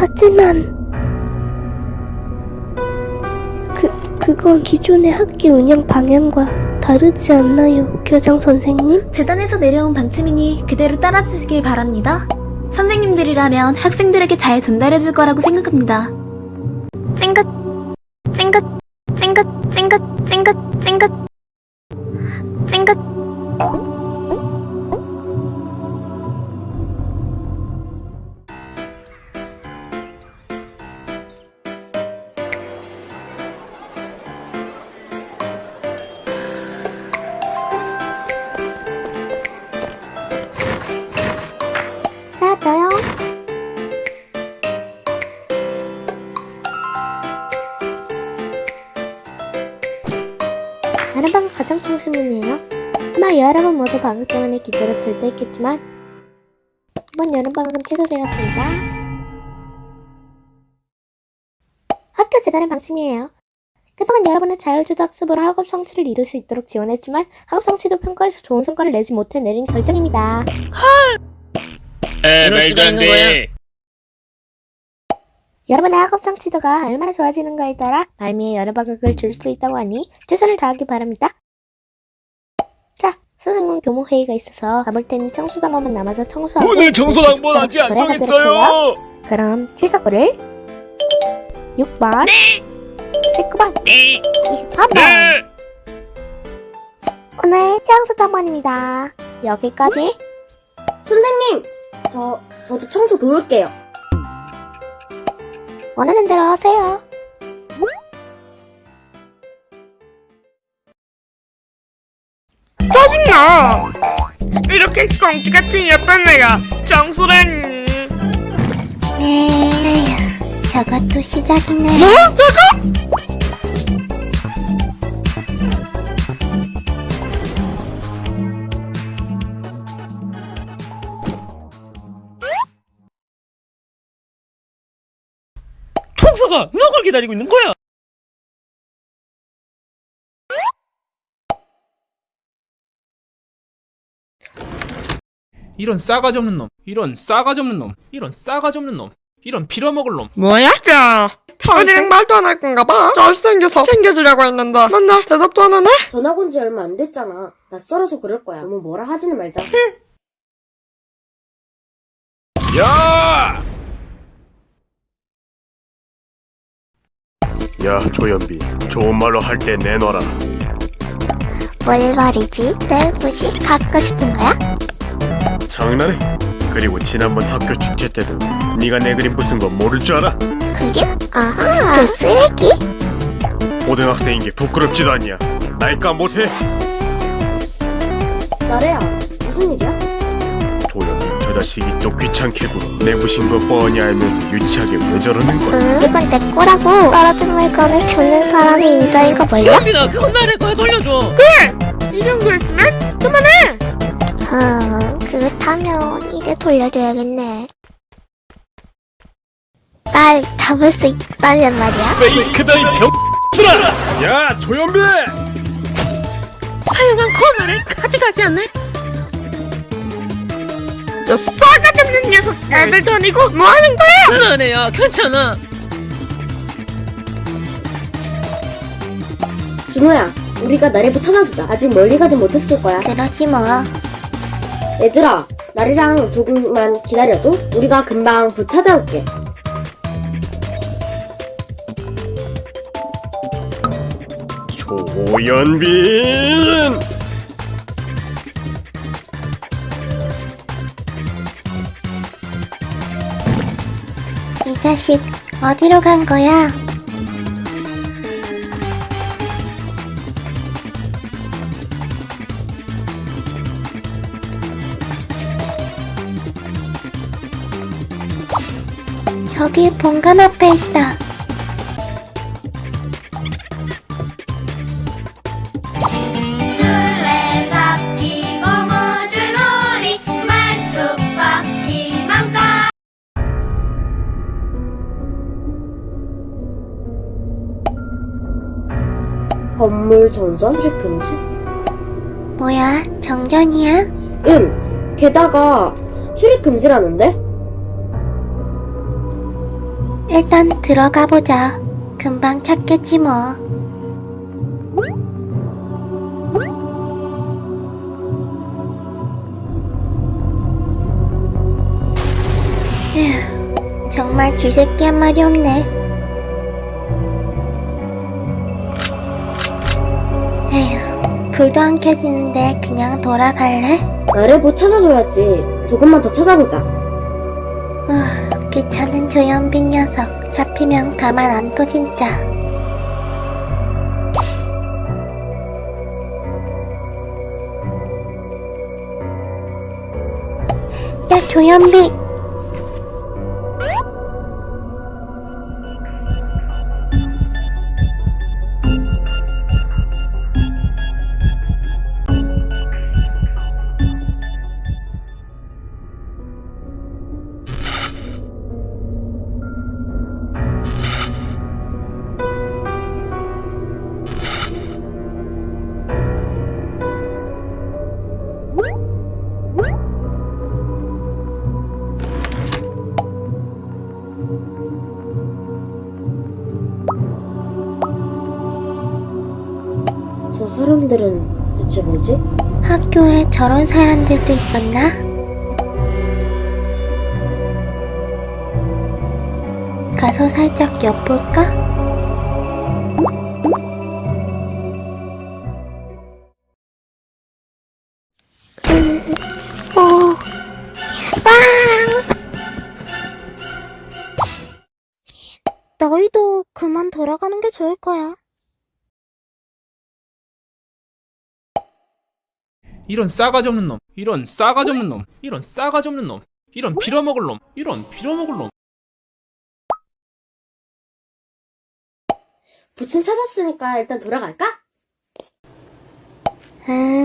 하지만 그 그건 기존의 학교 운영 방향과 다르지 않나요, 교장 선생님? 재단에서 내려온 방침이니 그대로 따라주시길 바랍니다. 선생님들이라면 학생들에게 잘 전달해줄 거라고 생각합니다. 찡긋, 찡긋, 찡긋, 찡긋, 찡긋, 다른 방 가정청소년이에요. 아마 여러분 모두 방학 때문에 기대를 들떠있겠지만 이번 여름방학은 취소되었습니다. 학교 재단의 방침이에요. 그동안 여러분은 자율주도 학습으로 학업 성취를 이룰 수 있도록 지원했지만 학업 성취도 평가에서 좋은 성과를 내지 못해 내린 결정입니다. 에 이럴 말도 수가 안 있는? 돼. 여러분의 학업 성취도가 얼마나 좋아지는가에 따라 말미에 여름방학을 줄 수 있다고 하니 최선을 다하기 바랍니다. 자, 선생님 교무 회의가 있어서 가볼 테니 청소 담화만 남아서 청소하고 오늘 청소 당번 아직 안. 정했어요. 그럼 필사고를 6번, 19번, 네. 23번 네. 오늘 청소 담원입니다. 여기까지 선생님! 저, 저도 청소 도울게요. 원하는 대로 하세요. 짜증나. 이렇게 꽁치 같은 예쁜 애가 정수라니. 에휴, 저것도 시작이네. 뭐? 저거? 청소가 누굴 기다리고 있는 거야? 이런 싸가지 없는 놈, 이런 싸가지 없는 놈, 이런 싸가지 없는 놈, 이런 빌어먹을 놈. 뭐야? 자, 평생 말도 안 할 건가 봐. 잘생겨서 챙겨주려고 했는데 맨날 대답도 안 하네? 전학 온 지 얼마 안 됐잖아. 낯설어서 그럴 거야. 너무 뭐라 하지는 말자. 야! 야 조연비 좋은 말로 할 때 내놔라 뭘 말이지? 내 무시 갖고 싶은 거야? 장난해 그리고 지난번 학교 축제 때도 네가 내 그림 부순 거 모를 줄 알아? 그림? 아하, 그 쓰레기? 고등학생인 게 부끄럽지도 않냐 나이까 못해 나래야, 무슨 일이야? 자식이 또 귀찮게 굴어 내 부신 거 뻔히 알면서 유치하게 왜 저러는 거야 응, 이건 내 거라고. 떨어진 물건을 주는 사람이 인자인 거 몰라? 연빈아 그건 나를 거에 돌려줘 이 정도 있으면 그만해! 음, 그렇다면 이제 돌려줘야겠네. 날 잡을 수 있다면 말이야. 페이크 다 이 병들아. 야 조연비 하여간 코너를 가져가지 않네 저 싸가지 없는 녀석 애들도 아니고 뭐 하는 거야? 그만해야 괜찮아 준호야, 우리가 나래부 찾아주자. 아직 멀리 가진 못했을 거야. 그러지 뭐. 얘들아, 나래랑 조금만 기다려줘. 우리가 금방 부 찾아올게. 조연빈 이 자식, 어디로 간 거야? 여기 본관 앞에 있다. 건물 전선 출입 금지? 뭐야, 정전이야? 응. 게다가 출입 금지라는데? 일단 들어가 보자. 금방 찾겠지 뭐. 휴, 정말 쥐새끼 한 마리 없네. 불도 안 켜지는데 그냥 돌아갈래? 나를 뭐 찾아줘야지. 조금만 더 찾아보자. 어, 귀찮은 조연빈 녀석. 잡히면 가만 안 둬 진짜. 야 조연빈. 사람들은 대체 뭐지? 학교에 저런 사람들도 있었나? 가서 살짝 엿볼까? 음, 오, 빵! 너희도 그만 돌아가는 게 좋을 거야. 이런 싸가지 없는 놈. 이런 싸가지 없는 놈. 이런 싸가지 없는 놈. 이런 빌어먹을 놈. 이런 빌어먹을 놈. 부친 찾았으니까 일단 돌아갈까? 응,